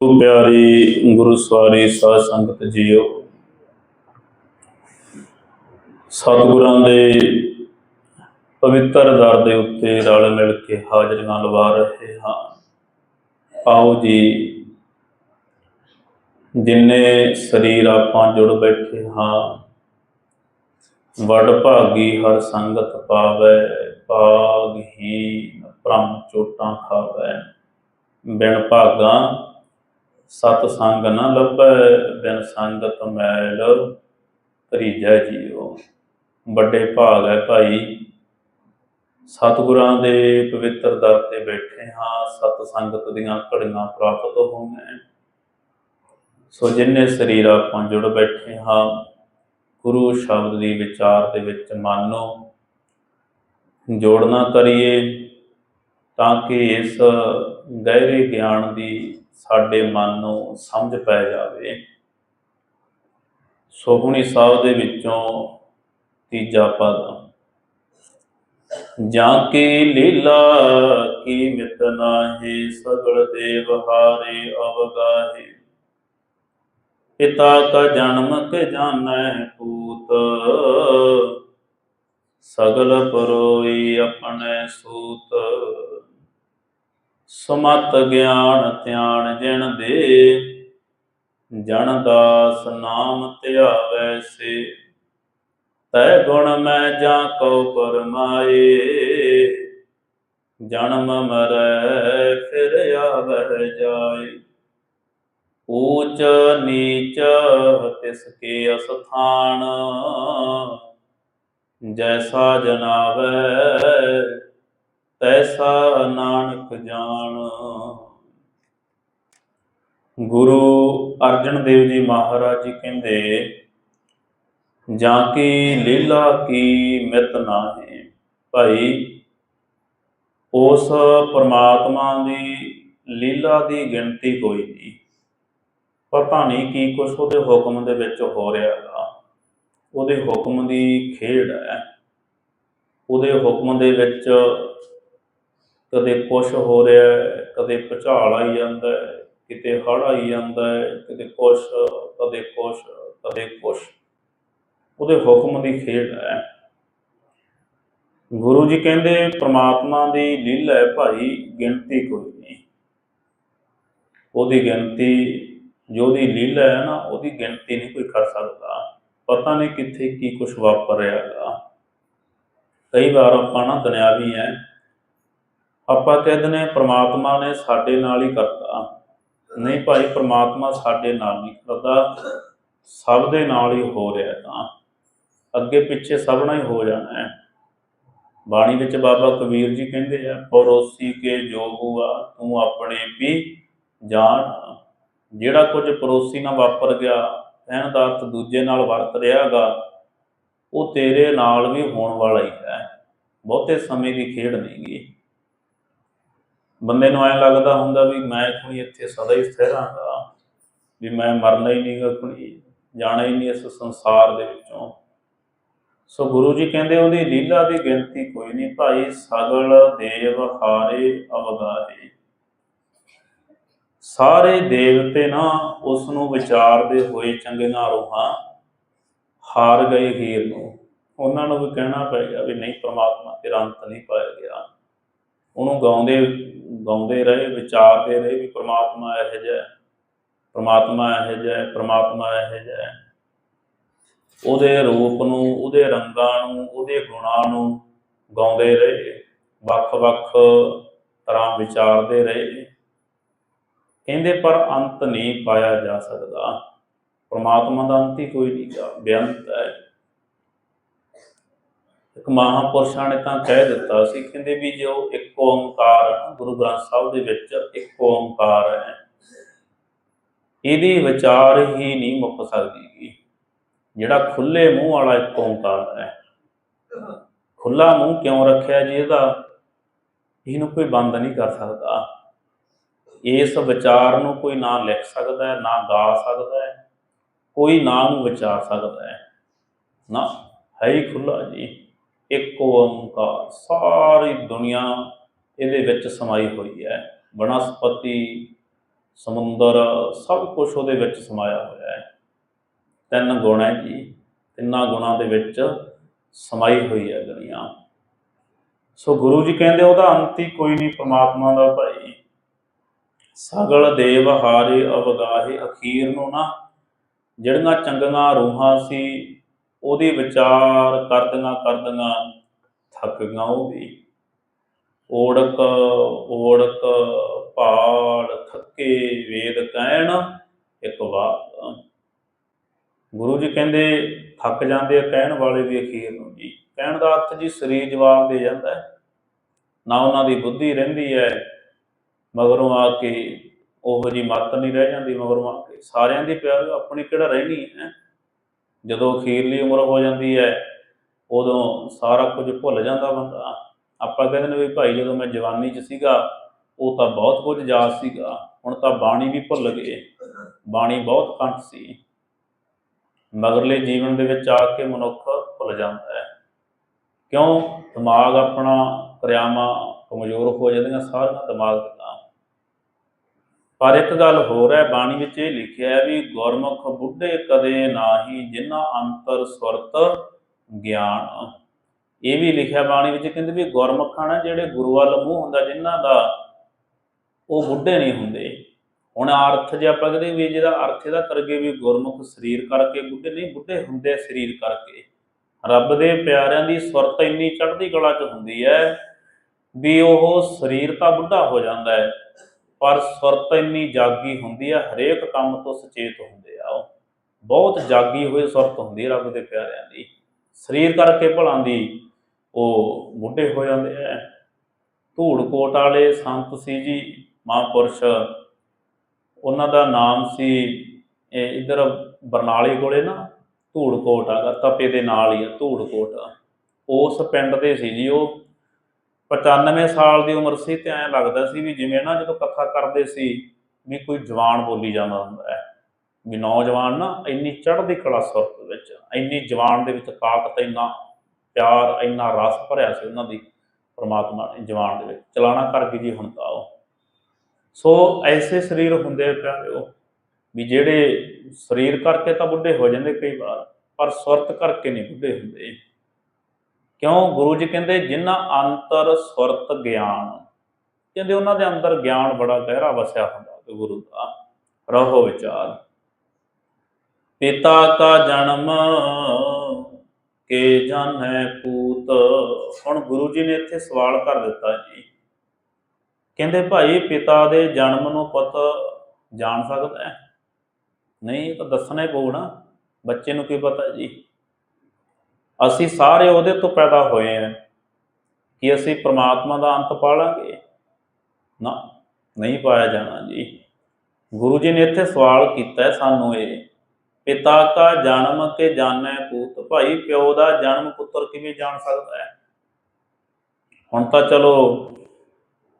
ਗੁਰੂ ਪਿਆਰੀ ਗੁਰੂ ਸਵਾਰੀ ਸਾਧ ਸੰਗਤ ਜੀਓ, ਸਤਿਗੁਰਾਂ ਦੇ ਪਵਿੱਤਰ ਦਰ ਦੇ ਉੱਤੇ ਰਲ ਮਿਲ ਕੇ ਹਾਜ਼ਰੀਆਂ ਲਵਾ ਰਹੇ ਹਾਂ। ਆਓ ਜੀ, ਜਿੰਨੇ ਸਰੀਰ ਆਪਾਂ ਜੁੜ ਬੈਠੇ ਹਾਂ, ਵਡ ਭਾਗੀ ਹਰ ਸੰਗਤ ਪਾਵੈ ਭਾਗਹੀਨ ਪ੍ਰਮ ਚੋਟਾਂ ਖਾਵੈ। ਬਿਨ ਭਾਗਾ ਸਤ ਸੰਗ ਨ ਲੱਭੈ, ਬਿਨ ਸੰਗਤ ਮੈਲ ਤਰੀਜੈ ਜੀਓ ਵੱਡੇ ਭਾਗ ਹੈ ਭਾਈ, ਸਤਿਗੁਰਾਂ ਦੇ ਪਵਿੱਤਰ ਦਰ ਤੇ ਬੈਠੇ ਹਾਂ, ਸਤ ਸੰਗਤ ਦੀਆਂ ਘੜੀਆਂ ਪ੍ਰਾਪਤ ਹੋਣੀਆਂ ਸੋ ਜਿੰਨੇ ਸਰੀਰ ਆਪਾਂ ਜੁੜ ਬੈਠੇ ਹਾਂ, ਗੁਰੂ ਸ਼ਬਦ ਦੀ ਵਿਚਾਰ ਦੇ ਵਿੱਚ ਮਾਨੋ ਜੋੜਨਾ ਕਰੀਏ, ਤਾਂ ਕਿ ਇਸ ਗਹਿਰੇ ਗਿਆਨ ਦੀ ਸਾਡੇ ਮਨ ਨੂੰ ਸਮਝ ਪੈ ਜਾਵੇ। ਸੋਹਣੀ ਸਾਹਿਬ ਦੇ ਵਿੱਚੋਂ ਤੀਜਾ ਪਦ। ਜਾਂ ਕੀ ਲੀਲਾ, ਕੀ ਮਿਤ ਨਾਹੀ, ਸਗਲ ਦੇਵ ਹਾਰੇ ਅਵਗਾਹੇ। ਪਿਤਾ ਕਾ ਜਨਮ ਕੇ ਜਾਣੈ ਪੂਤ ਸਗਲ ਪਰੋਈ ਆਪਣੇ ਸੂਤ। ਸੁਮਤ ਗਿਆਨ ਧਿਆਨ ਜਿਣ ਦੇ, ਜਨ ਦਾਸ ਨਾਮ ਧਿਆਵੈ ਸੇ। ਤੈ ਗੁਣ ਮੈਂ ਜਾਂ ਕਉ ਪਰਮਾਏ, ਜਨਮ ਮਰੈ ਫਿਰ ਆਵੈ ਜਾਏ। ਊਚ ਨੀਚ ਤਿਸ ਕੇ ਅਸਥਾਨ, ਜੈਸਾ ਜਨਾਵੈ ਤੈਸਾ ਨਾਨਕ ਜਾਣ। ਗੁਰੂ ਅਰਜਨ ਦੇਵ ਜੀ ਮਹਾਰਾਜ ਜੀ ਕਹਿੰਦੇ, ਜਾਂ ਕੀ ਲੀਲਾ ਕੀ ਮਿਤ ਨਾਹੀ? ਭਾਈ, ਉਸ ਪਰਮਾਤਮਾ ਦੀ ਲੀਲਾ ਦੀ ਗਿਣਤੀ ਕੋਈ ਨਹੀਂ। ਪਤਾ ਨਹੀਂ ਕੀ ਕੁਛ ਉਹਦੇ ਹੁਕਮ ਦੇ ਵਿੱਚ ਹੋ ਰਿਹਾ ਹੈਗਾ ਉਹਦੇ ਹੁਕਮ ਦੀ ਖੇਡ ਹੈ। ਉਹਦੇ ਹੁਕਮ ਦੇ ਵਿੱਚ ਕਦੇ ਕੁਛ ਹੋ ਰਿਹਾ ਹੈ, ਕਦੇ ਭੁਚਾਲ ਆਈ ਜਾਂਦਾ ਹੈ, ਕਿਤੇ ਹੜ ਆਈ ਜਾਂਦਾ ਹੈ, ਕਿਤੇ ਕੁਛ ਕਦੇ ਕੁਛ ਕਦੇ ਕੁਛ ਉਹਦੇ ਹੁਕਮ ਦੀ ਖੇਡ ਹੈ। ਗੁਰੂ ਜੀ ਕਹਿੰਦੇ ਪ੍ਰਮਾਤਮਾ ਦੀ ਲੀਲਾ ਹੈ ਭਾਈ ਗਿਣਤੀ ਕੋਈ ਨਹੀਂ। ਉਹਦੀ ਗਿਣਤੀ ਜੋ ਉਹਦੀ ਲੀਲਾ ਹੈ ਨਾ ਉਹਦੀ ਗਿਣਤੀ ਨਹੀਂ ਕੋਈ ਕਰ ਸਕਦਾ। ਪਤਾ ਨਹੀਂ ਕਿੱਥੇ ਕੀ ਕੁਝ ਵਾਪਰ ਰਿਹਾ ਹੈਗਾ। ਕਈ ਵਾਰ ਆਪਾਂ ਨਾ ਦੁਨਿਆਵੀ ਹੈ ਆਪਾਂ ਕਹਿ ਦਿੰਦੇ ਹਾਂ ਪ੍ਰਮਾਤਮਾ ਨੇ ਸਾਡੇ ਨਾਲ ਹੀ ਕਰਤਾ। ਨਹੀਂ ਭਾਈ, ਪ੍ਰਮਾਤਮਾ ਸਾਡੇ ਨਾਲ ਨਹੀਂ ਕਰਦਾ। ਸਭ ਦੇ ਨਾਲ ਹੀ ਹੋ ਰਿਹਾ ਤਾਂ। ਅੱਗੇ ਪਿੱਛੇ ਸਭ ਨਾਲ ਹੀ ਹੋ ਜਾਣਾ ਹੈ। ਬਾਣੀ ਵਿੱਚ ਬਾਬਾ ਕਬੀਰ ਜੀ ਕਹਿੰਦੇ ਆ, ਪਰੋਸੀ ਕੇ ਜੋ ਹੁਆ, ਤੂੰ ਆਪਣੇ ਵੀ ਜਾਣ। ਜਿਹੜਾ ਕੁਝ ਪਰੋਸੀ ਨਾਲ ਵਾਪਰ ਗਿਆ ਕਹਿਣ ਦਾ ਅਰਥ ਦੂਜੇ ਨਾਲ ਵਰਤ ਰਿਹਾਗਾ, ਉਹ ਤੇਰੇ ਨਾਲ ਵੀ ਹੋਣ ਵਾਲਾ ਹੀ ਹੈ। ਬਹੁਤੇ ਸਮੇਂ ਦੀ ਖੇਡ ਨਹੀਂਗੀ ਬੰਦੇ ਨੂੰ ਐ ਲੱਗਦਾ ਹੁੰਦਾ ਵੀ ਮੈਂ ਕੋਈ ਇੱਥੇ ਸਦਾ ਹੀ ਸਥਿਰ ਹਾਂਗਾ ਵੀ ਮੈਂ ਮਰਨਾ ਹੀ ਨਹੀਂਗਾ ਕੋਈ ਜਾਣਾ ਹੀ ਨਹੀਂ ਇਸ ਸੰਸਾਰ ਦੇ ਵਿੱਚੋਂ। ਸੋ ਗੁਰੂ ਜੀ ਕਹਿੰਦੇ ਉਹਦੀ ਲੀਲਾ ਦੀ ਗਿਣਤੀ ਕੋਈ ਨਹੀਂ ਭਾਈ, ਸਗਲ ਦੇਵ ਹਾਰੇ ਅਵਗਾਰੇ ਸਾਰੇ ਦੇਵਤੇ ਨਾ ਉਸ ਨੂੰ ਵਿਚਾਰਦੇ ਹੋਏ ਚੰਗੀਆਂ ਰੋਹਾਂ ਹਾਰ ਗਏ ਹੀਰ ਨੂੰ। ਉਹਨਾਂ ਨੂੰ ਵੀ ਕਹਿਣਾ ਪੈ ਗਿਆ ਵੀ ਨਹੀਂ, ਪ੍ਰਮਾਤਮਾ ਤੇਰਾ ਅੰਤ ਨਹੀਂ ਪਾਇਆ ਗਿਆ। ਉਹਨੂੰ ਗਾਉਂਦੇ ਗਾਉਂਦੇ ਰਹੇ ਵਿਚਾਰਦੇ ਰਹੇ ਵੀ ਪ੍ਰਮਾਤਮਾ ਇਹੋ ਜਿਹਾ ਹੈ, ਪ੍ਰਮਾਤਮਾ ਇਹੋ ਜਿਹਾ ਪ੍ਰਮਾਤਮਾ ਇਹੋ ਜਿਹਾ ਉਹਦੇ ਰੂਪ ਨੂੰ ਉਹਦੇ ਰੰਗਾਂ ਨੂੰ ਉਹਦੇ ਗੁਣਾਂ ਨੂੰ ਗਾਉਂਦੇ ਰਹੇ ਵੱਖ-ਵੱਖ ਤਰ੍ਹਾਂ ਵਿਚਾਰਦੇ ਰਹੇ। ਕਹਿੰਦੇ ਪਰ ਅੰਤ ਨਹੀਂ ਪਾਇਆ ਜਾ ਸਕਦਾ। ਪਰਮਾਤਮਾ ਦਾ ਅੰਤ ਹੀ ਕੋਈ ਨਹੀਂਗਾ ਬੇਅੰਤ ਹੈ। ਇੱਕ ਮਹਾਪੁਰਸ਼ਾਂ ਨੇ ਤਾਂ ਕਹਿ ਦਿੱਤਾ ਸੀ, ਕਹਿੰਦੇ ਵੀ ਜੋ ਇੱਕ ਓੰਕਾਰ ਗੁਰੂ ਗ੍ਰੰਥ ਸਾਹਿਬ ਦੇ ਵਿੱਚ ਇੱਕ ਓੰਕਾਰ ਹੈ, ਇਹਦੀ ਵਿਚਾਰ ਹੀ ਨਹੀਂ ਮੁੱਕ ਸਕਦੀ ਜਿਹੜਾ ਖੁੱਲੇ ਮੂੰਹ ਵਾਲਾ ਇੱਕ ਓੰਕਾਰ ਹੈ, ਖੁੱਲਾ ਮੂੰਹ ਕਿਉਂ ਰੱਖਿਆ ਜੀ ਇਹਦਾ? ਇਹਨੂੰ ਕੋਈ ਬੰਦ ਨਹੀਂ ਕਰ ਸਕਦਾ। ਇਸ ਵਿਚਾਰ ਨੂੰ ਕੋਈ ਨਾ ਲਿਖ ਸਕਦਾ ਹੈ, ਨਾ ਗਾ ਸਕਦਾ ਹੈ, ਕੋਈ ਨਾ ਨੂੰ ਵਿਚਾਰ ਸਕਦਾ ਹੈ। ਨਾ, ਹੈ ਹੀ ਖੁੱਲਾ ਜੀ। ਇੱਕ ਓੰਕਾਰ, ਸਾਰੀ ਦੁਨੀਆ ਇਹਦੇ ਵਿੱਚ ਸਮਾਈ ਹੋਈ ਹੈ। ਬਨਸਪਤੀ, ਸਮੁੰਦਰ, ਸਭ ਕੁਝ ਉਹਦੇ ਵਿੱਚ ਸਮਾਇਆ ਹੋਇਆ ਹੈ। ਤਿੰਨ ਗੁਣ ਹੈ ਜੀ। ਤਿੰਨਾਂ ਗੁਣਾਂ ਦੇ ਵਿੱਚ ਸਮਾਈ ਹੋਈ ਹੈ ਦੁਨੀਆ। ਸੋ ਗੁਰੂ ਜੀ ਕਹਿੰਦੇ ਉਹਦਾ ਅੰਤ ਹੀ ਕੋਈ ਨਹੀਂ ਪ੍ਰਮਾਤਮਾ ਦਾ ਭਾਈ। ਸਗਲ ਦੇਵ ਹਾਰੇ ਅਵਗਾਹੇ ਅਖੀਰ ਨੂੰ ਨਾ, ਜਿਹੜੀਆਂ ਚੰਗੀਆਂ ਰੂਹਾਂ ਸੀ ਉਹਦੀ ਵਿਚਾਰ ਕਰਦਿਆਂ ਕਰਦਿਆਂ ਥੱਕ ਗਈਆਂ ਉਹ ਵੀ। ਓੜਕ ਓੜਕ ਭਾੜ ਥੱਕੇ, ਵੇਦ ਕਹਿਣ, ਇੱਕ ਵਾਰ ਗੁਰੂ ਜੀ ਕਹਿੰਦੇ, ਥੱਕ ਜਾਂਦੇ ਆ ਕਹਿਣ ਵਾਲੇ ਵੀ ਅਖੀਰ ਨੂੰ ਜੀ। ਕਹਿਣ ਦਾ ਅਰਥ ਜੀ ਸਰੀਰ ਜਵਾਬ ਦੇ ਜਾਂਦਾ ਹੈ। ਨਾ ਉਹਨਾਂ ਦੀ ਬੁੱਧੀ ਰਹਿੰਦੀ ਹੈ, ਮਗਰੋਂ ਆ ਕੇ ਉਹੋ ਜੀ ਮੱਤ ਨਹੀਂ ਰਹਿ ਜਾਂਦੀ, ਮਗਰੋਂ ਆ ਕੇ ਸਾਰਿਆਂ ਦੀ ਪਿਆਰ ਆਪਣੀ ਕਿਹੜਾ ਰਹਿਣੀ ਹੈ? ਜਦੋਂ ਅਖੀਰਲੀ ਉਮਰ ਹੋ ਜਾਂਦੀ ਹੈ, ਉਦੋਂ ਸਾਰਾ ਕੁਝ ਭੁੱਲ ਜਾਂਦਾ ਬੰਦਾ। ਆਪਾਂ ਕਹਿੰਦੇ ਨੇ ਵੀ ਭਾਈ ਜਦੋਂ ਮੈਂ ਜਵਾਨੀ 'ਚ ਸੀਗਾ, ਉਹ ਤਾਂ ਬਹੁਤ ਕੁਝ ਯਾਦ ਸੀਗਾ, ਹੁਣ ਤਾਂ ਬਾਣੀ ਵੀ ਭੁੱਲ ਗਏ। ਬਾਣੀ ਬਹੁਤ ਕੰਠ ਸੀ। ਮਗਰਲੇ ਜੀਵਨ ਦੇ ਵਿੱਚ ਆ ਕੇ ਮਨੁੱਖ ਭੁੱਲ ਜਾਂਦਾ ਹੈ। ਕਿਉਂ? ਦਿਮਾਗ ਆਪਣਾ ਕਿਰਿਆਵਾਂ ਕਮਜ਼ੋਰ ਹੋ ਜਾਂਦੀਆਂ ਸਾਰੀਆਂ ਦਿਮਾਗ ਦੀਆਂ। ਪਰ ਇੱਕ ਗੱਲ ਹੋਰ ਹੈ, ਬਾਣੀ ਵਿੱਚ ਇਹ ਲਿਖਿਆ ਹੈ ਵੀ ਗੁਰਮੁਖ ਬੁੱਢੇ ਕਦੇ ਨਾਹੀ ਜਿਨ੍ਹਾਂ ਅੰਤਰ ਸੁਰਤ ਗਿਆਨ। ਇਹ ਵੀ ਲਿਖਿਆ ਬਾਣੀ ਵਿੱਚ ਕਹਿੰਦੇ ਵੀ ਗੁਰਮੁਖਾਂ ਨੇ ਜਿਹੜੇ ਗੁਰੂ ਵੱਲ ਮੂੰਹ ਹੁੰਦਾ, ਜਿਨ੍ਹਾਂ ਦਾ ਉਹ ਬੁੱਢੇ ਨਹੀਂ ਹੁੰਦੇ। ਹੁਣ ਅਰਥ ਜੇ ਆਪਾਂ ਕਹਿੰਦੇ ਵੀ ਜਿਹਦਾ ਅਰਥ ਇਹਦਾ ਕਰਗੇ ਵੀ ਗੁਰਮੁਖ ਸਰੀਰ ਕਰਕੇ ਬੁੱਢੇ, ਨਹੀਂ ਬੁੱਢੇ ਹੁੰਦੇ ਸਰੀਰ ਕਰਕੇ। ਰੱਬ ਦੇ ਪਿਆਰਿਆਂ ਦੀ ਸੁਰਤ ਇੰਨੀ ਚੜ੍ਹਦੀ ਕਲਾ 'ਚ ਹੁੰਦੀ ਹੈ ਵੀ ਉਹ ਸਰੀਰ ਤਾਂ ਬੁੱਢਾ ਹੋ ਜਾਂਦਾ ਹੈ। ਪਰ ਸੁਰਤ ਇੰਨੀ ਜਾਗੀ ਹੁੰਦੀ ਹੈ ਹਰੇਕ ਕੰਮ ਤੋਂ ਸੁਚੇਤ ਹੁੰਦੇ ਆ ਉਹ। ਬਹੁਤ ਜਾਗੀ ਹੋਈ ਸੁਰਤ ਹੁੰਦੀ ਰੱਬ ਦੇ ਪਿਆਰਿਆਂ ਦੀ। ਸਰੀਰ ਕਰਕੇ ਭਲਾਂ ਦੀ ਉਹ ਬੁੱਢੇ ਹੋ ਜਾਂਦੇ ਐ ਧੂੜਕੋਟ ਵਾਲੇ ਸੰਤ ਸੀ ਜੀ, ਮਹਾਂਪੁਰਸ਼। ਉਹਨਾਂ ਦਾ ਨਾਮ ਸੀ, ਇਹ ਇਧਰ ਬਰਨਾਲੇ ਕੋਲੇ ਨਾ ਧੂੜਕੋਟ ਆਗਾ ਤਪੇ ਦੇ ਨਾਲ ਹੀ ਆ, ਧੂੜ ਉਸ ਪਿੰਡ ਦੇ ਸੀ ਜੀ ਉਹ। 95 ਸਾਲ ਦੀ ਉਮਰ ਸੀ ਤੇ ਐਂ ਲੱਗਦਾ ਸੀ ਵੀ ਜਿਵੇਂ ਨਾ ਜਦੋਂ ਕਥਾ ਕਰਦੇ ਸੀ ਵੀ ਕੋਈ ਜਵਾਨ ਬੋਲੀ ਜਾਂਦਾ ਹੁੰਦਾ ਹੈ। ਵੀ ਨੌਜਵਾਨ ਨਾ ਇੰਨੀ ਚੜ੍ਹਦੀ ਕਲਾ ਸੁਰਤ ਵਿੱਚ, ਇੰਨੀ ਜਵਾਨ ਦੇ ਵਿੱਚ ਤਾਕਤ, ਇੰਨਾ ਪਿਆਰ, ਇੰਨਾ ਰਸ ਭਰਿਆ ਸੀ ਉਹਨਾਂ ਦੀ ਪਰਮਾਤਮਾ ਨੇ ਜਵਾਨ ਦੇ ਵਿੱਚ। ਚਲਾਣਾ ਕਰ ਗਈ ਜੀ ਹੁਣ ਤਾਂ ਉਹ। ਸੋ ਐਸੇ ਸਰੀਰ ਹੁੰਦੇ ਪਿਆਰਿਓ ਵੀ ਜਿਹੜੇ ਸਰੀਰ ਕਰਕੇ ਤਾਂ ਬੁੱਢੇ ਹੋ ਜਾਂਦੇ ਕਈ ਵਾਰ, ਪਰ ਸੁਰਤ ਕਰਕੇ ਨਹੀਂ ਬੁੱਢੇ ਹੁੰਦੇ। ਕਿਉਂ? ਗੁਰੂ ਜੀ ਕਹਿੰਦੇ ਜਿਨ੍ਹਾਂ ਅੰਤਰ ਸੁਰਤ ਗਿਆਨ, ਕਹਿੰਦੇ ਉਹਨਾਂ ਦੇ ਅੰਦਰ ਗਿਆਨ ਬੜਾ ਗਹਿਰਾ ਵਸਿਆ ਹੁੰਦਾ ਤੇ ਗੁਰੂ ਦਾ। ਰਹੋ ਵਿਚਾਰ। ਪਿਤਾ ਕਾ ਜਨਮ ਕੇ ਜਾਣੈ ਪੂਤ। ਹੁਣ ਗੁਰੂ ਜੀ ਨੇ ਇੱਥੇ ਸਵਾਲ ਕਰ ਦਿੱਤਾ ਜੀ। ਕਹਿੰਦੇ, ਭਾਈ, ਪਿਤਾ ਦੇ ਜਨਮ ਨੂੰ ਪੁੱਤ ਜਾਣ ਸਕਦਾ ਹੈ? ਨਹੀਂ ਤਾਂ ਦੱਸਣਾ ਹੀ ਪਊ ਨਾ। ਬੱਚੇ ਨੂੰ ਕੀ ਪਤਾ ਜੀ? ਅਸੀਂ ਸਾਰੇ ਉਹਦੇ ਤੋਂ ਪੈਦਾ ਹੋਏ ਹਾਂ। ਕਿ ਅਸੀਂ ਪ੍ਰਮਾਤਮਾ ਦਾ ਅੰਤ ਪਾਲਾਂਗੇ? ਨਾ, ਨਹੀਂ ਪਾਇਆ ਜਾਣਾ ਜੀ। ਗੁਰੂ ਜੀ ਨੇ ਇੱਥੇ ਸਵਾਲ ਕੀਤਾ ਸਾਨੂੰ ਇਹ। ਪਿਤਾ ਕਾ ਜਨਮ ਕੇ ਜਾਣੈ ਪੂਤ। ਭਾਈ ਪਿਓ ਦਾ ਜਨਮ ਪੁੱਤਰ ਕਿਵੇਂ ਜਾਣ ਸਕਦਾ ਹੈ? ਹੁਣ ਤਾਂ ਚਲੋ,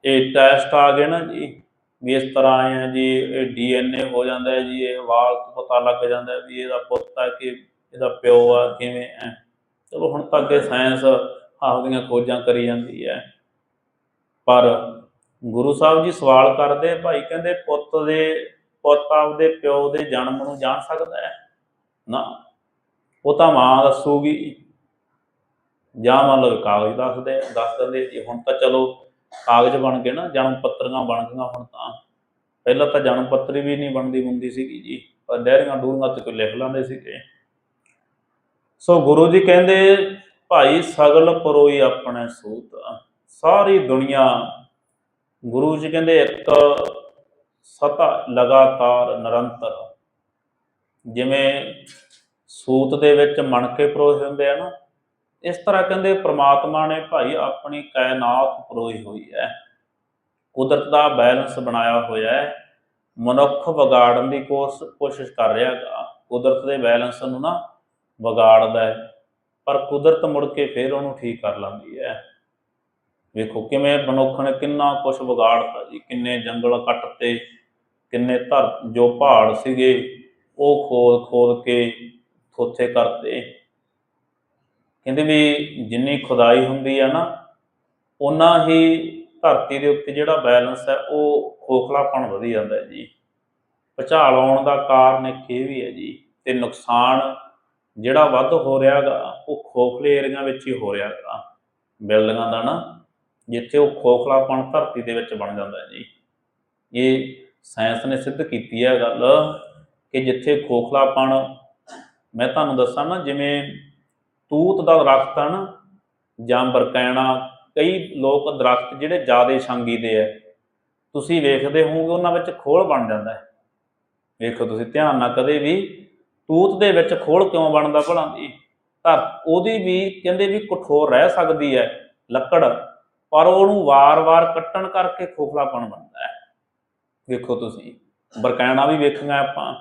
ਇਹ ਟੈਸਟ ਆ ਗਏ ਨਾ ਜੀ। ਵੀ ਇਸ ਤਰ੍ਹਾਂ ਆਏ ਆ ਜੀ, ਇਹ ਡੀਐਨਏ ਹੋ ਜਾਂਦਾ ਹੈ ਜੀ, ਇਹ ਵਾਲ ਤੋਂ ਪਤਾ ਲੱਗ ਜਾਂਦਾ ਵੀ ਇਹਦਾ ਪੁੱਤ ਹੈ ਕਿ ਇਹਦਾ ਪਿਓ ਆ, ਕਿਵੇਂ ਹੈ। ਚਲੋ ਹੁਣ ਤਾਂ ਅੱਗੇ ਸਾਇੰਸ ਆਪਦੀਆਂ ਖੋਜਾਂ ਕਰੀ ਜਾਂਦੀ ਹੈ। ਪਰ ਗੁਰੂ ਸਾਹਿਬ ਜੀ ਸਵਾਲ ਕਰਦੇ ਭਾਈ ਕਹਿੰਦੇ ਪੁੱਤ ਦੇ, ਪੁੱਤ ਆਪਦੇ ਪਿਓ ਦੇ ਜਨਮ ਨੂੰ ਜਾਣ ਸਕਦਾ ਹੈ? ਨਾ। ਉਹ ਤਾਂ ਮਾਂ ਦੱਸੂਗੀ। ਜਾਂ ਮੰਨ ਲਓ ਕਾਗਜ਼ ਦੱਸਦੇ ਦੱਸ ਦਿੰਦੇ ਜੀ, ਹੁਣ ਤਾਂ ਚਲੋ ਕਾਗਜ਼ ਬਣ ਗਏ ਨਾ, ਜਨਮ ਪੱਤਰੀਆਂ ਬਣ ਗਈਆਂ ਹੁਣ ਤਾਂ। ਪਹਿਲਾਂ ਤਾਂ ਜਨਮ ਪੱਤਰੀ ਵੀ ਨਹੀਂ ਬਣਦੀ ਹੁੰਦੀ ਸੀਗੀ ਜੀ, ਪਰ ਡੈਰੀਆਂ ਡੂਰੀਆਂ ਤੇ ਕੋਈ ਲਿਖ ਲਾਂਦੇ ਸੀਗੇ। ਸੋ ਗੁਰੂ ਜੀ ਕਹਿੰਦੇ, ਭਾਈ ਸਗਲ ਪਰੋਈ ਆਪਣੇ ਸੂਤ ਸਾਰੀ ਦੁਨੀਆ ਗੁਰੂ ਜੀ ਕਹਿੰਦੇ, ਇੱਕ ਸਤਾ ਲਗਾਤਾਰ ਨਿਰੰਤਰ ਜਿਵੇਂ ਸੂਤ ਦੇ ਵਿੱਚ ਮਣਕੇ ਪਰੋਏ ਹੁੰਦੇ ਆ ਨਾ, ਇਸ ਤਰ੍ਹਾਂ ਕਹਿੰਦੇ, ਪ੍ਰਮਾਤਮਾ ਨੇ ਭਾਈ ਆਪਣੀ ਕਾਇਨਾਤ ਪਰੋਈ ਹੋਈ ਹੈ। ਕੁਦਰਤ ਦਾ ਬੈਲੈਂਸ ਬਣਾਇਆ ਹੋਇਆ ਹੈ। ਮਨੁੱਖ ਵਿਗਾੜਨ ਦੀ ਕੋਸ- ਕੋਸ਼ਿਸ਼ ਕਰ ਰਿਹਾ ਹੈਗਾ। ਕੁਦਰਤ ਦੇ ਬੈਲੈਂਸ ਨੂੰ ਨਾ ਵਿਗਾੜਦਾ ਹੈ, ਪਰ ਕੁਦਰਤ ਮੁੜ ਕੇ ਫਿਰ ਉਹਨੂੰ ਠੀਕ ਕਰ ਲੈਂਦੀ ਹੈ। ਵੇਖੋ ਕਿਵੇਂ ਮਨੁੱਖ ਨੇ ਕਿੰਨਾ ਕੁਝ ਵਿਗਾੜਤਾ ਜੀ, ਕਿੰਨੇ ਜੰਗਲ ਕੱਟਤੇ, ਕਿੰਨੇ ਧਰ, ਜੋ ਪਹਾੜ ਸੀਗੇ, ਉਹ ਖੋਦ ਖੋਦ ਕੇ ਥੋਥੇ ਕਰਤੇ। ਕਹਿੰਦੇ ਵੀ ਜਿੰਨੀ ਖੁਦਾਈ ਹੁੰਦੀ ਹੈ ਨਾ ਉਨਾ ਹੀ ਧਰਤੀ ਦੇ ਉੱਤੇ ਜਿਹੜਾ ਬੈਲੈਂਸ ਹੈ, ਉਹ ਖੋਖਲਾਪਣ ਵਧੀ ਜਾਂਦਾ ਹੈ ਜੀ। ਭੁਚਾਲ ਆਉਣ ਦਾ ਕਾਰਨ ਇੱਕ ਇਹ ਵੀ ਹੈ ਜੀ, ਤੇ ਨੁਕਸਾਨ ਜਿਹੜਾ ਵੱਧ ਹੋ ਰਿਹਾਗਾ, ਉਹ ਖੋਖਲੇ ਏਰੀਆ ਵਿੱਚ ਹੀ ਹੋ ਰਿਹਾਗਾ। ਬਿਲਡਿੰਗਾਂ ਦਾ ਨਾ, ਜਿੱਥੇ ਉਹ ਖੋਖਲਾਪਣ ਧਰਤੀ ਦੇ ਵਿੱਚ ਬਣ ਜਾਂਦਾ ਹੈ ਜੀ। ਇਹ ਸਾਇੰਸ ਨੇ ਸਿੱਧ ਕੀਤੀ ਹੈ ਗੱਲ ਕਿ ਜਿੱਥੇ ਖੋਖਲਾਪਣ, ਮੈਂ ਤੁਹਾਨੂੰ ਦੱਸਾਂ ਨਾ, ਜਿਵੇਂ ਤੂਤ ਦਾ ਦਰਖਤ ਆ ਨਾ, ਜਾਂ ਬਰਕੈਣਾ, ਕਈ ਲੋਕ ਦਰਖਤ ਜਿਹੜੇ ਜ਼ਿਆਦਾ ਸ਼ੰਗੀ ਦੇ ਆ ਤੁਸੀਂ ਵੇਖਦੇ ਹੋਵੋਗੇ ਉਹਨਾਂ ਵਿੱਚ ਖੋਲ ਬਣ ਜਾਂਦਾ ਹੈ। ਵੇਖੋ ਤੁਸੀਂ, ਧਿਆਨ ਨਾਲ ਕਦੇ ਵੀ ਤੂਤ ਦੇ ਵਿੱਚ ਖੋਲ ਕਿਉਂ ਬਣਦਾ ਭਲਾ? ਦੀ ਤਾਂ ਉਹਦੀ ਵੀ ਕਹਿੰਦੇ ਵੀ ਕਠੋਰ ਰਹਿ ਸਕਦੀ ਹੈ ਲੱਕੜ, ਪਰ ਉਹਨੂੰ ਵਾਰ-ਵਾਰ ਕੱਟਣ ਕਰਕੇ ਖੋਖਲਾਪਣ ਬਣਦਾ ਹੈ। ਵੇਖੋ ਤੁਸੀਂ, ਬਰਕੈਣਾ ਵੀ ਵੇਖੀਆਂ ਆਪਾਂ,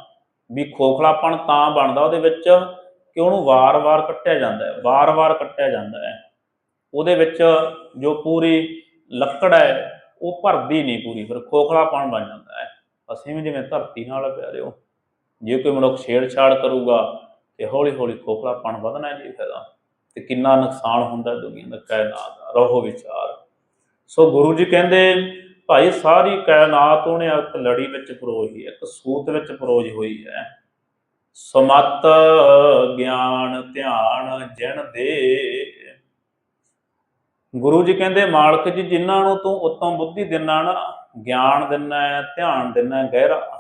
ਵੀ ਖੋਖਲਾਪਣ ਤਾਂ ਬਣਦਾ ਉਹਦੇ ਵਿੱਚ ਕਿ ਉਹਨੂੰ ਵਾਰ-ਵਾਰ ਕੱਟਿਆ ਜਾਂਦਾ ਹੈ, ਵਾਰ-ਵਾਰ ਕੱਟਿਆ ਜਾਂਦਾ ਹੈ। ਉਹਦੇ ਵਿੱਚ ਜੋ ਪੂਰੀ ਲੱਕੜ ਹੈ, ਉਹ ਭਰਦੀ ਨਹੀਂ ਪੂਰੀ, ਫਿਰ ਖੋਖਲਾਪਣ ਬਣ ਜਾਂਦਾ ਹੈ। ਅਸੀਂ ਵੀ ਜਿਵੇਂ ਧਰਤੀ ਨਾਲ ਪਿਆਰਿਓ ਜੇ ਕੋਈ ਮਨੁੱਖ ਛੇੜਛਾੜ ਕਰੂਗਾ ਤੇ ਹੌਲੀ-ਹੌਲੀ ਖੋਖਲਾਪਣ ਵਧਣਾ ਜੀ ਫਾਇਦਾ ਤੇ ਕਿੰਨਾ ਨੁਕਸਾਨ ਹੁੰਦਾ ਦੁਨੀਆ ਦਾ ਕਾਇਨਾਤ ਦਾ। ਰਹੋ ਵਿਚਾਰ। ਸੋ ਗੁਰੂ ਜੀ ਕਹਿੰਦੇ, ਭਾਈ, ਸਾਰੀ ਕਾਇਨਾਤ ਉਹਨੇ ਇੱਕ ਲੜੀ ਵਿੱਚ ਪਰੋਈ ਹੈ, ਇੱਕ ਸੂਤ ਵਿੱਚ ਪਰੋਈ ਹੋਈ ਹੈ। ਸਮਤ ਗਿਆਨ ਧਿਆਨ ਜਨ ਦੇ। ਗੁਰੂ ਜੀ ਕਹਿੰਦੇ, ਮਾਲਕ ਜੀ, ਜਿਨ੍ਹਾਂ ਨੂੰ ਤੂੰ ਉਤਮ ਬੁੱਧੀ ਦਿਨਾ ਨਾ, ਗਿਆਨ ਦਿਨਾ ਹੈ, ਧਿਆਨ ਦਿਨਾ ਗਹਿਰਾ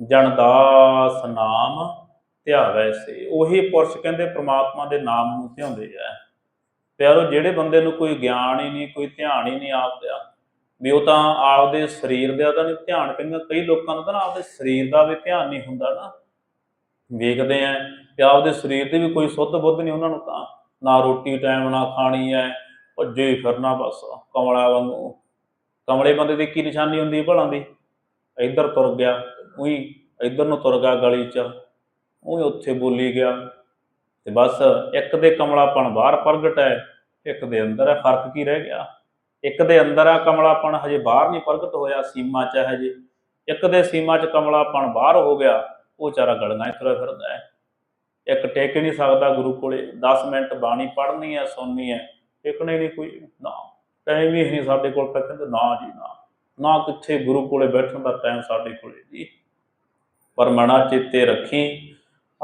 ਜਨਦਾਸ ਨਾਮ ਧਿਆਵੈ ਸੇ। ਉਹੀ ਪੁਰਸ਼ ਕਹਿੰਦੇ ਪ੍ਰਮਾਤਮਾ ਦੇ ਨਾਮ ਨੂੰ ਧਿਆਉਂਦੇ ਆ। ਪਿਆਰੋ ਜਿਹੜੇ ਬੰਦੇ ਨੂੰ ਕੋਈ ਗਿਆਨ ਹੀ ਨਹੀਂ, ਕੋਈ ਧਿਆਨ ਹੀ ਨਹੀਂ ਆਪਦਾ, ਵੀ ਉਹ ਤਾਂ ਆਪਦੇ ਸਰੀਰ ਦਾ ਤਾਂ ਨਹੀਂ ਧਿਆਨ ਕਹਿੰਦਾ, ਕਈ ਲੋਕਾਂ ਨੂੰ ਤਾਂ ਆਪਦੇ ਸਰੀਰ ਦਾ ਵੀ ਧਿਆਨ ਨਹੀਂ ਹੁੰਦਾ ਨਾ। ਵੇਖਦੇ ਆ ਕਿ ਆਪਦੇ ਸਰੀਰ ਦੀ ਵੀ ਕੋਈ ਸੁੱਧ ਬੁੱਧ ਨਹੀਂ ਉਹਨਾਂ ਨੂੰ ਤਾਂ। ਨਾ ਰੋਟੀ ਟਾਈਮ ਨਾ ਖਾਣੀ ਹੈ, ਭੱਜੇ ਹੀ ਫਿਰਨਾ ਬਸ, ਕਮਲਾ ਵਾਂਗੂ। ਕਮਲੇ ਬੰਦੇ ਦੀ ਕੀ ਨਿਸ਼ਾਨੀ ਹੁੰਦੀ ਹੈ ਭਲਾਂ ਦੀ? ਇੱਧਰ ਤੁਰ ਗਿਆ, ਉਹੀ ਇੱਧਰ ਨੂੰ ਤੁਰ ਗਿਆ ਗਲੀ 'ਚ, ਉਹ ਉੱਥੇ ਬੋਲੀ ਗਿਆ। ਤੇ ਬਸ ਇੱਕ ਦੇ ਕਮਲਾਪਣ ਬਾਹਰ ਪ੍ਰਗਟ ਹੈ, ਇੱਕ ਦੇ ਅੰਦਰ ਹੈ, ਫ਼ਰਕ ਕੀ ਰਹਿ ਗਿਆ? ਇੱਕ ਦੇ ਅੰਦਰ ਆ ਕਮਲਾਪਣ ਹਜੇ ਬਾਹਰ ਨਹੀਂ ਪ੍ਰਗਟ ਹੋਇਆ, ਸੀਮਾ 'ਚ ਹੈ ਹਜੇ। ਇੱਕ ਦੇ ਸੀਮਾ 'ਚ ਕਮਲਾਪਣ ਬਾਹਰ ਹੋ ਗਿਆ, ਉਹ ਵਿਚਾਰਾ ਗਲੀਆਂ 'ਚ ਤੁਰਿਆ ਫਿਰਦਾ ਹੈ। ਇੱਕ ਟੇਕ ਨਹੀਂ ਸਕਦਾ ਗੁਰੂ ਕੋਲੇ 10 ਮਿੰਟ ਬਾਣੀ ਪੜ੍ਹਨੀ ਹੈ, ਸੁਣਨੀ ਹੈ, ਟਿਕਣੇ ਨਹੀਂ ਕੋਈ, ਨਾ ਟਾਈਮ ਹੀ ਨਹੀਂ ਸਾਡੇ ਕੋਲ ਤਾਂ ਕਹਿੰਦੇ ਨਾ ਜੀ, ਨਾ। ਨਾ ਕਿੱਥੇ ਗੁਰੂ ਕੋਲੇ ਬੈਠਣ ਦਾ ਟਾਈਮ ਸਾਡੇ ਕੋਲੇ ਜੀ। ਪਰ ਮਨਾ ਚਿੱਤੇ ਰੱਖੀ।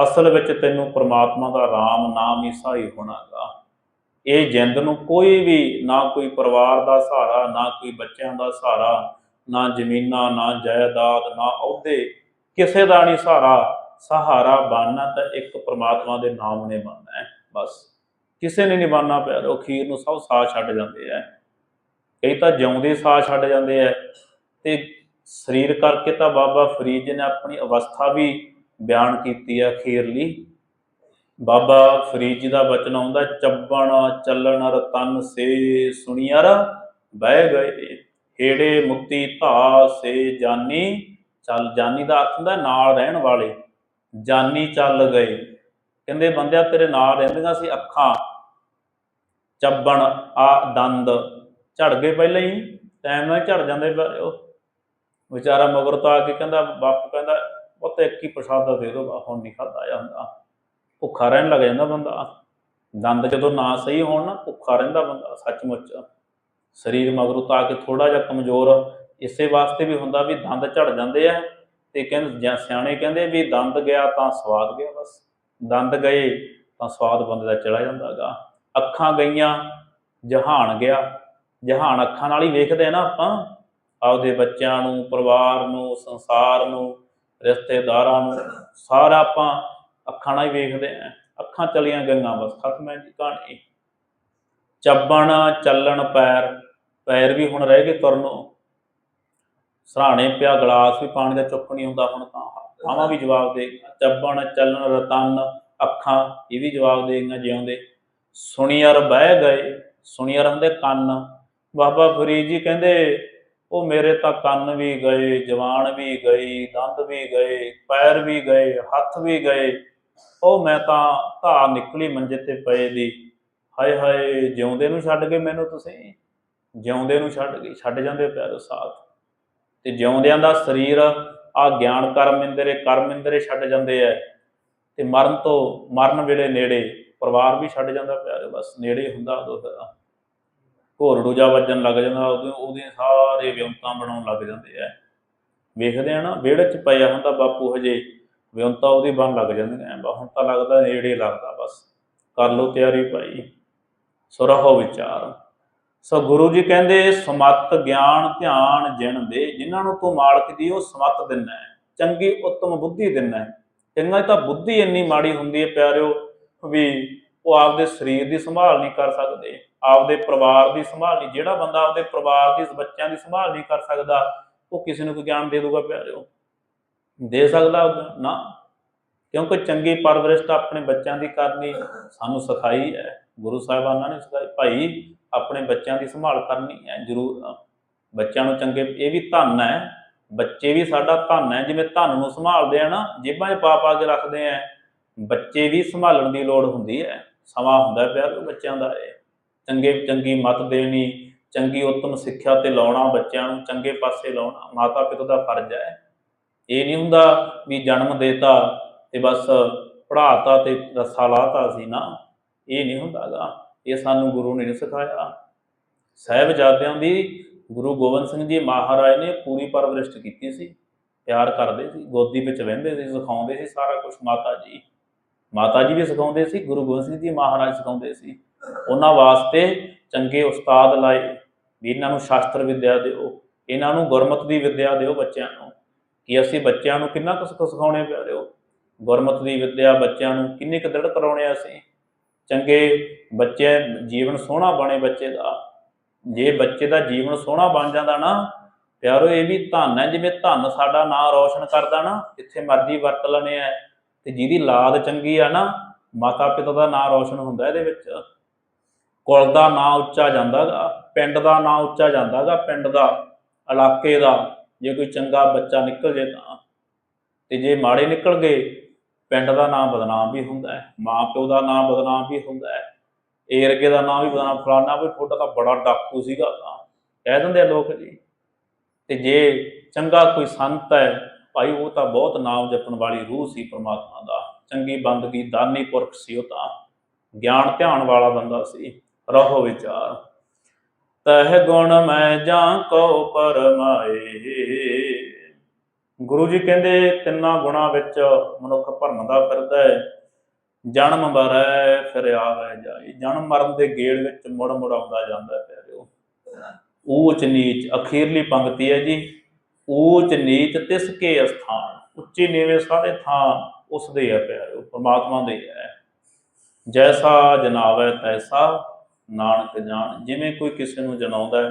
ਅਸਲ ਵਿੱਚ ਤੈਨੂੰ ਪ੍ਰਮਾਤਮਾ ਦਾ ਰਾਮ ਨਾਮ ਹੀ ਸਹਾਈ ਹੋਣਾਗਾ। ਇਹ ਜਿੰਦ ਨੂੰ ਕੋਈ ਵੀ, ਨਾ ਕੋਈ ਪਰਿਵਾਰ ਦਾ ਸਹਾਰਾ, ਨਾ ਕੋਈ ਬੱਚਿਆਂ ਦਾ ਸਹਾਰਾ, ਨਾ ਜ਼ਮੀਨਾਂ, ਨਾ ਜਾਇਦਾਦ, ਨਾ ਅਹੁਦੇ, ਕਿਸੇ ਦਾ ਨਹੀਂ ਸਹਾਰਾ। ਸਹਾਰਾ ਬਣਨਾ ਤਾਂ ਇੱਕ ਪ੍ਰਮਾਤਮਾ ਦੇ ਨਾਮ ਨੇ ਬਣਨਾ ਹੈ। ਬਸ। ਕਿਸੇ ਨੇ ਨਹੀਂ ਬਣਨਾ ਪਿਆ ਪਿਆਰੋ ਅਖੀਰ ਨੂੰ ਸਭ ਸਾਹ ਛੱਡ ਜਾਂਦੇ ਆ। ਕਈ ਤਾਂ ਜਿਉਂਦੇ ਸਾਹ ਛੱਡ ਜਾਂਦੇ ਆ। ਤੇ ਸਰੀਰ ਕਰਕੇ ਤਾਂ ਬਾਬਾ ਫਰੀਦ ਜੀ ਨੇ ਆਪਣੀ ਅਵਸਥਾ ਵੀ ਬਿਆਨ ਕੀਤੀ ਹੈ ਅਖੀਰਲੀ ਬਾਬਾ ਫਰੀਦ ਜੀ ਦਾ ਬਚਨ ਆਉਂਦਾ, ਚੱਬਣ, ਚੱਲਣ, ਰਤਨ ਸੇ ਸੁਣੀਅਰ, ਬਹਿ ਗਏ। ਹੇੜੇ ਮੁੱਤੀ ਧਾ ਸੇ ਜਾਨੀ, ਚੱਲ ਜਾਨੀ ਦਾ ਅਰਥ ਹੁੰਦਾ ਨਾਲ ਰਹਿਣ ਵਾਲੇ। ਜਾਨੀ ਚੱਲ ਗਏ। ਕਹਿੰਦੇ ਬੰਦਿਆ ਤੇਰੇ ਨਾਲ ਰਹਿੰਦੀਆਂ ਸੀ ਅੱਖਾਂ। ਚੱਬਣ ਆ ਦੰਦ। ਝੜ ਗਏ ਪਹਿਲਾਂ ਹੀ ਟਾਈਮ ਨਾਲ ਹੀ ਝੜ ਜਾਂਦੇ ਪਰ ਉਹ ਵਿਚਾਰਾ ਮਗਰ ਤੋਂ ਆ ਕੇ ਕਹਿੰਦਾ, ਬਾਪ ਕਹਿੰਦਾ, ਪੁੱਤ ਇੱਕ ਹੀ ਪ੍ਰਸ਼ਾਦਾ ਦੇ ਦਿਓ ਹੁਣ ਨਹੀਂ ਖਾਦਾ ਜਾਂਦਾ ਭੁੱਖਾ ਰਹਿਣ ਲੱਗ ਜਾਂਦਾ ਬੰਦਾ। ਦੰਦ ਜਦੋਂ ਨਾ ਸਹੀ ਹੋਣ ਨਾ, ਭੁੱਖਾ ਰਹਿੰਦਾ ਬੰਦਾ, ਸੱਚਮੁੱਚ। ਸਰੀਰ ਮਗਰੋਂ ਤਾਂ ਆ ਕੇ ਥੋੜਾ ਜਿਹਾ ਕਮਜ਼ੋਰ। ਇਸੇ ਵਾਸਤੇ ਵੀ ਹੁੰਦਾ ਵੀ ਦੰਦ ਝੜ ਜਾਂਦੇ ਆ ਤੇ ਕਹਿੰਦੇ, ਜਾਂ ਸਿਆਣੇ ਕਹਿੰਦੇ ਵੀ ਦੰਦ ਗਿਆ ਤਾਂ ਸਵਾਦ ਗਿਆ ਬਸ। ਦੰਦ ਗਏ ਤਾਂ ਸਵਾਦ ਬੰਦੇ ਦਾ ਚਲਾ ਜਾਂਦਾਗਾ। ਅੱਖਾਂ ਗਈਆਂ, ਜਹਾਨ ਗਿਆ। ਜਹਾਨ ਅੱਖਾਂ ਨਾਲ ਹੀ ਵੇਖਦੇ ਆ ਨਾ ਆਪਾਂ। ਆਪਦੇ ਬੱਚਿਆਂ ਨੂੰ, ਪਰਿਵਾਰ ਨੂੰ, ਸੰਸਾਰ ਨੂੰ, ਰਿਸ਼ਤੇਦਾਰਾਂ ਨੂੰ, ਸਾਰਾ ਆਪਾਂ ਅੱਖਾਂ ਨਾਲ ਹੀ ਵੇਖਦੇ ਆ। ਅੱਖਾਂ ਚਲੀਆਂ ਗਈਆਂ ਬਸ, ਖਤਮ ਹੈ ਜੀ ਕਹਾਣੀ। ਚੱਬਣ, ਚੱਲਣ, ਪੈਰ ਪੈਰ ਵੀ ਹੁਣ ਰਹਿ ਗਏ ਤੁਰਨੋਂ। ਸਰਾਣੇ ਪਿਆ, ਗਲਾਸ ਵੀ ਪਾਣੀ ਦਾ ਚੁੱਕ ਨਹੀਂ ਹੁੰਦਾ ਹੁਣ ਤਾਂ। ਆਵਾਂ ਵੀ ਜਵਾਬ ਦੇ ਚੱਬਣ, ਚੱਲਣ, ਰਤਨ, ਅੱਖਾਂ, ਇਹ ਵੀ ਜਵਾਬ ਦੇ ਜਿਉਂਦੇ। ਸੁਣੀਅਰ ਬਹਿ ਗਏ। ਸੁਣੀਅਰ ਹੁੰਦੇ ਕੰਨ। ਬਾਬਾ ਫਰੀਦ ਜੀ ਕਹਿੰਦੇ, ਉਹ ਮੇਰੇ ਤਾਂ ਕੰਨ ਵੀ ਗਏ, ਜਵਾਨ ਵੀ ਗਈ, ਦੰਦ ਵੀ ਗਏ, ਪੈਰ ਵੀ ਗਏ, ਹੱਥ ਵੀ ਗਏ। ਉਹ ਮੈਂ ਤਾਂ ਧਾਰ ਨਿਕਲੀ ਮੰਜੇ ਤੇ ਪਏ ਦੀ। ਹਾਏ ਹਾਏ, ਜਿਉਂਦੇ ਨੂੰ ਛੱਡ ਕੇ ਮੈਨੂੰ ਤੁਸੀਂ? ਜਿਉਂਦੇ ਨੂੰ ਛੱਡ ਗਏ, ਛੱਡ ਜਾਂਦੇ ਪਿਆਰੋ ਸਾਥ। ਤੇ ਜਿਉਂਦਿਆਂ ਦਾ ਸਰੀਰ ਆ ਗਿਆਨ ਕਰਮ ਇੰਦਰੇ ਕਰਮ ਇੰਦਰੇ ਛੱਡ ਜਾਂਦੇ ਐ। ਤੇ ਮਰਨ ਤੋਂ ਮਰਨ ਵੇਲੇ ਨੇੜੇ ਪਰਿਵਾਰ ਵੀ ਛੱਡ ਜਾਂਦਾ ਪਿਆਰੇ, ਬਸ ਨੇੜੇ ਹੁੰਦਾ ਉਦੋਂ ਫਿਰ ਘੋਰ ਵੱਜਣ ਲੱਗ ਜਾਂਦਾ, ਉਹਦੇ ਸਾਰੇ ਵਿਉਂਤਾਂ ਬਣਾਉਣ ਲੱਗ ਜਾਂਦੇ ਐ ਵੇਖਦੇ ਆ ਨਾ, ਵਿਹੜੇ 'ਚ ਪਿਆ ਹੁੰਦਾ ਬਾਪੂ ਹਜੇ ਵੀ ਹੁਣ ਉਹਦੀ ਬਣ ਲੱਗ ਜਾਂਦੀਆਂ ਬਾ ਹੁਣ ਤਾਂ ਲੱਗਦਾ ਨੇੜੇ ਲੱਗਦਾ ਬਸ। ਕਰ ਲਓ ਤਿਆਰੀ ਭਾਈ। ਸੋ ਰਹੋ ਵਿਚਾਰ। ਸੋ ਗੁਰੂ ਜੀ ਕਹਿੰਦੇ, ਸਮਤ ਗਿਆਨ ਧਿਆਨ ਜਿਣ ਦੇ, ਜਿਨ੍ਹਾਂ ਨੂੰ ਤੂੰ ਮਾਲਕ ਦੀ ਉਹ ਸਮਤ ਦਿੰਦਾ ਹੈ। ਚੰਗੀ ਉੱਤਮ ਬੁੱਧੀ ਦਿੰਦਾ ਹੈ। ਚੰਗਾ ਤਾਂ ਬੁੱਧੀ ਇੰਨੀ ਮਾੜੀ ਹੁੰਦੀ ਹੈ ਪਿਆਰਿਓ ਵੀ ਉਹ ਆਪਦੇ ਸਰੀਰ ਦੀ ਸੰਭਾਲ ਨਹੀਂ ਕਰ ਸਕਦੇ, ਆਪਦੇ ਪਰਿਵਾਰ ਦੀ ਸੰਭਾਲ ਨਹੀਂ, ਜਿਹੜਾ ਬੰਦਾ ਆਪਦੇ ਪਰਿਵਾਰ ਦੀ, ਬੱਚਿਆਂ ਦੀ ਸੰਭਾਲ ਨਹੀਂ ਕਰ ਸਕਦਾ, ਉਹ ਕਿਸੇ ਨੂੰ ਕੋਈ ਗਿਆਨ ਦੇ ਦੂਗਾ ਪਿਆਰਿਓ। ਦੇ ਸਕਦਾ ਉਹ? ਨਾ। ਕਿਉਂਕਿ ਚੰਗੀ ਪਰਵਰਿਸ਼ ਤਾਂ ਆਪਣੇ ਬੱਚਿਆਂ ਦੀ ਕਰਨੀ ਸਾਨੂੰ ਸਿਖਾਈ ਹੈ। ਗੁਰੂ ਸਾਹਿਬਾਨਾਂ ਨੇ ਸਿਖਾਈ, ਭਾਈ, ਆਪਣੇ ਬੱਚਿਆਂ ਦੀ ਸੰਭਾਲ ਕਰਨੀ ਹੈ, ਜ਼ਰੂਰ। ਬੱਚਿਆਂ ਨੂੰ ਚੰਗੇ, ਇਹ ਵੀ ਧਨ ਹੈ। ਬੱਚੇ ਵੀ ਸਾਡਾ ਧਨ ਹੈ, ਜਿਵੇਂ ਧਨ ਨੂੰ ਸੰਭਾਲਦੇ ਆ ਨਾ, ਜੇਬਾਂ 'ਚ ਪਾ ਪਾ ਕੇ ਰੱਖਦੇ ਆ। ਬੱਚੇ ਵੀ ਸੰਭਾਲਣ ਦੀ ਲੋੜ ਹੁੰਦੀ ਹੈ। ਸਮਾਂ ਹੁੰਦਾ ਪਿਆ ਪਿਆਰ ਬੱਚਿਆਂ ਦਾ ਇਹ। ਚੰਗੇ, ਚੰਗੀ ਮਤ ਦੇਣੀ, ਚੰਗੀ ਉੱਤਮ ਸਿੱਖਿਆ ਤੇ ਲਾਉਣਾ ਬੱਚਿਆਂ ਨੂੰ, ਚੰਗੇ ਪਾਸੇ ਲਾਉਣਾ ਮਾਤਾ ਪਿਤਾ ਦਾ ਫਰਜ਼ ਹੈ। ਇਹ ਨਹੀਂ ਹੁੰਦਾ ਵੀ ਜਨਮ ਦੇਤਾ ਤੇ ਬਸ ਪੜਾਤਾ ਤੇ ਰੱਸਾ ਲਾਤਾ ਸੀ ਨਾ। ਇਹ ਨਹੀਂ ਹੁੰਦਾਗਾ ਇਹ ਸਾਨੂੰ ਗੁਰੂ ਨੇ ਨਹੀਂ ਸਿਖਾਇਆ। ਸਾਹਿਬਜ਼ਾਦਿਆਂ ਦੀ ਗੁਰੂ ਗੋਬਿੰਦ ਸਿੰਘ ਜੀ ਮਹਾਰਾਜ ਨੇ ਪੂਰੀ ਪਰਵਰਿਸ਼ ਕੀਤੀ ਸੀ। ਪਿਆਰ ਕਰਦੇ ਸੀ, ਗੋਦੀ ਵਿੱਚ ਬਹਿੰਦੇ ਸੀ, ਸਿਖਾਉਂਦੇ ਸੀ ਸਾਰਾ ਕੁਝ ਮਾਤਾ ਜੀ। ਮਾਤਾ ਜੀ ਵੀ ਸਿਖਾਉਂਦੇ ਸੀ, ਗੁਰੂ ਗੋਬਿੰਦ ਸਿੰਘ ਜੀ ਮਹਾਰਾਜ ਸਿਖਾਉਂਦੇ ਸੀ। ਉਹਨਾਂ ਵਾਸਤੇ ਚੰਗੇ ਉਸਤਾਦ ਲਾਏ, ਵੀ ਇਹਨਾਂ ਨੂੰ ਸ਼ਾਸਤਰ ਵਿੱਦਿਆ ਦਿਓ, ਇਹਨਾਂ ਨੂੰ ਗੁਰਮਤ ਦੀ ਵਿੱਦਿਆ ਦਿਓ ਬੱਚਿਆਂ ਨੂੰ। ਕਿ ਅਸੀਂ ਬੱਚਿਆਂ ਨੂੰ ਕਿੰਨਾ ਕੁ ਸਿਖ- ਸਿਖਾਉਣੇ ਪਿਆਰਿਓ ਗੁਰਮਤ ਦੀ ਵਿੱਦਿਆ ਬੱਚਿਆਂ ਨੂੰ ਕਿੰਨੇ ਕੁ ਦ੍ਰਿੜ ਕਰਾਉਣੇ ਅਸੀਂ? ਚੰਗੇ ਬੱਚੇ ਜੀਵਨ ਸੋਹਣਾ ਬਣੇ ਬੱਚੇ ਦਾ। ਜੇ ਬੱਚੇ ਦਾ ਜੀਵਨ ਸੋਹਣਾ ਬਣ ਜਾਂਦਾ ਨਾ, ਪਿਆਰੋ, ਇਹ ਵੀ ਧਨ ਹੈ, ਜਿਵੇਂ ਧਨ ਸਾਡਾ ਨਾਂ ਰੌਸ਼ਨ ਕਰਦਾ ਨਾ, ਜਿੱਥੇ ਮਰਜ਼ੀ ਵਰਤ ਲੈਣੇ ਆ। ਤੇ ਜਿਹਦੀ ਲਾਦ ਚੰਗੀ ਆ ਨਾ ਮਾਤਾ ਪਿਤਾ ਦਾ ਨਾਂ ਰੌਸ਼ਨ ਹੁੰਦਾ ਇਹਦੇ ਵਿੱਚ। ਕੁਲ ਦਾ ਨਾਂ ਉੱਚਾ ਜਾਂਦਾਗਾ, ਪਿੰਡ ਦਾ ਨਾਂ ਉੱਚਾ ਜਾਂਦਾਗਾ, ਪਿੰਡ ਦਾ, ਇਲਾਕੇ ਦਾ। ਜੇ ਕੋਈ ਚੰਗਾ ਬੱਚਾ ਨਿਕਲ ਜੇ ਤਾਂ। ਤੇ ਜੇ ਮਾੜੇ ਨਿਕਲ ਗਏ, ਪਿੰਡ ਦਾ ਨਾਂ ਬਦਨਾਮ ਵੀ ਹੁੰਦਾ ਹੈ ਮਾਂ ਪਿਓ ਦਾ ਨਾਂ ਬਦਨਾਮ ਵੀ ਹੁੰਦਾ ਹੈ। ਏਰਗੇ ਦਾ ਨਾਂ ਵੀ ਬਦਨਾਮ ਫਲਾਣਾ ਵੀ ਤੁਹਾਡਾ ਤਾਂ ਬੜਾ ਡਾਕੂ ਸੀਗਾ ਤਾਂ। ਕਹਿ ਦਿੰਦੇ ਆ ਲੋਕ ਜੀ। ਤੇ ਜੇ ਚੰਗਾ ਕੋਈ ਸੰਤ ਹੈ ਭਾਈ, ਉਹ ਤਾਂ ਬਹੁਤ ਨਾਮ ਜਪਣ ਵਾਲੀ ਰੂਹ ਸੀ ਪ੍ਰਮਾਤਮਾ ਦਾ। ਚੰਗੀ ਬੰਦਗੀ, ਦਾਨੀ ਪੁਰਖ ਸੀ ਉਹ ਤਾਂ। ਗਿਆਨ ਧਿਆਨ ਵਾਲਾ ਬੰਦਾ ਸੀ। ਰਹੋ ਵਿਚਾਰ। ਤਹ ਗੁਣ ਮੈਂ ਜਾਂ ਕੋ ਪਰਮਾਏ। ਗੁਰੂ ਜੀ ਕਹਿੰਦੇ, ਤਿੰਨਾਂ ਗੁਣਾਂ ਵਿੱਚ ਮਨੁੱਖ ਭਰਮਦਾ ਫਿਰਦਾ ਹੈ। ਜਨਮ ਮਰੈ, ਫਿਰ ਆਵੇ ਜਾਈ। ਜਨਮ ਮਰਨ ਦੇ ਗੇੜ ਵਿੱਚ ਮੁੜ ਮੁੜ ਆਉਂਦਾ ਜਾਂਦਾ ਹੈ, ਪਿਆਰਿਓ। ਊਚ ਨੀਚ ਅਖੀਰਲੀ ਪੰਕਤੀ ਹੈ ਜੀ। ਊਚ ਨੀਚ ਤਿਸ ਕੇ ਅਸਥਾਨ, ਉੱਚੇ ਨੀਵੇਂ ਸਾਰੇ ਥਾਂ ਉਸ ਦੇ ਹੈ ਪਿਆਰੇ ਪਰਮਾਤਮਾ ਦੇ ਹੈ ਜੈਸਾ ਜਨਾਵੈ ਤੈਸਾ, ਨਾਨਕ ਜਾਣ, ਜਿਵੇਂ ਕੋਈ ਕਿਸੇ ਨੂੰ ਜਨਾਉਂਦਾ ਹੈ,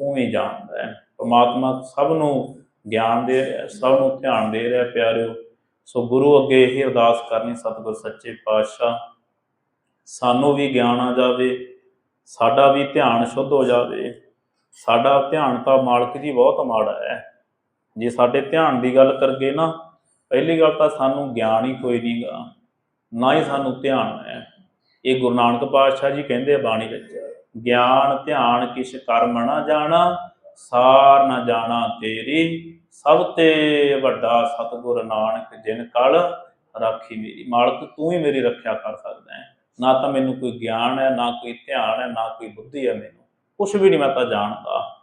ਉਵੇਂ ਜਾਣਦਾ ਹੈ। ਪਰਮਾਤਮਾ ਸਭ ਨੂੰ ਗਿਆਨ ਦੇ ਰਿਹਾ, ਸਭ ਨੂੰ ਧਿਆਨ ਦੇ ਰਿਹਾ, ਪਿਆਰਿਓ। ਸੋ ਗੁਰੂ ਅੱਗੇ ਇਹ ਅਰਦਾਸ ਕਰਨੀ ਸਤਿਗੁਰ ਸੱਚੇ ਪਾਤਸ਼ਾਹ, ਸਾਨੂੰ ਵੀ ਗਿਆਨ ਆ ਜਾਵੇ, ਸਾਡਾ ਵੀ ਧਿਆਨ ਸ਼ੁੱਧ ਹੋ ਜਾਵੇ। ਸਾਡਾ ਧਿਆਨ ਤਾਂ ਮਾਲਕ ਜੀ ਬਹੁਤ ਮਾੜਾ ਹੈ। ਜੇ ਸਾਡੇ ਧਿਆਨ ਦੀ ਗੱਲ ਕਰਗੇ ਨਾ, ਪਹਿਲੀ ਗੱਲ ਤਾਂ ਸਾਨੂੰ ਗਿਆਨ ਹੀ ਕੋਈ ਨਹੀਂਗਾ ਨਾ ਹੀ ਸਾਨੂੰ ਧਿਆਨ ਹੈ। ਇਹ ਗੁਰੂ ਨਾਨਕ ਪਾਤਸ਼ਾਹ ਜੀ ਕਹਿੰਦੇ ਆ ਬਾਣੀ ਵਿੱਚ, ਗਿਆਨ, ਧਿਆਨ ਕਿਛ ਕਰਮ ਨਾ ਜਾਣਾ, ਸਾਰ ਨਾ ਜਾਣਾ ਤੇਰੀ, ਸਭ ਤੇ ਵੱਡਾ ਸਤਿਗੁਰ ਨਾਨਕ ਜਿਨ ਕਲ ਰਾਖੀ ਮੇਰੀ। ਮਾਲਕ, ਤੂੰ ਹੀ ਮੇਰੀ ਰੱਖਿਆ ਕਰ ਸਕਦਾ ਹੈ। ਨਾ ਤਾਂ ਮੈਨੂੰ ਕੋਈ ਗਿਆਨ ਹੈ, ਨਾ ਕੋਈ ਧਿਆਨ ਹੈ, ਨਾ ਕੋਈ ਬੁੱਧੀ ਹੈ ਮੈਨੂੰ। ਕੁਝ ਵੀ ਨਹੀਂ ਮੈਂ ਤਾਂ ਜਾਣਦਾ।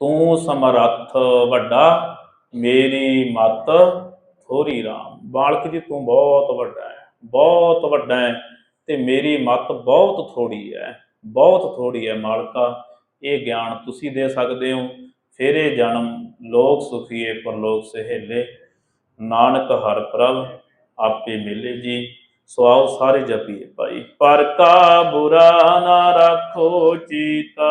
ਤੂੰ ਸਮਰੱਥ ਵੱਡਾ, ਮੇਰੀ ਮਤ ਥੋੜੀ ਰਾਮ। ਬਾਲਕ ਜੀ, ਤੂੰ ਬਹੁਤ ਵੱਡਾ ਹੈ, ਬਹੁਤ ਵੱਡਾ ਹੈ ਤੇ ਮੇਰੀ ਮਤ ਬਹੁਤ ਥੋੜੀ ਹੈ, ਬਹੁਤ ਥੋੜੀ ਹੈ ਮਾਲਕਾ। ਇਹ ਗਿਆਨ ਤੁਸੀਂ ਦੇ ਸਕਦੇ ਹੋ। ਫੇਰੇ ਜਨਮ ਲੋਕ ਸੁਖੀਏ ਪਰਲੋਕ ਸਹੇਲੇ। ਨਾਨਕ ਹਰ ਪ੍ਰਭ ਆਪੇ ਮਿਲੇ ਜੀ। ਸੋ ਆਓ ਸਾਰੇ ਜਪੀਏ ਭਾਈ। ਪਰ ਕਾ ਬੁਰਾ ਨਾ ਰੱਖੋ ਚੀਤਾ।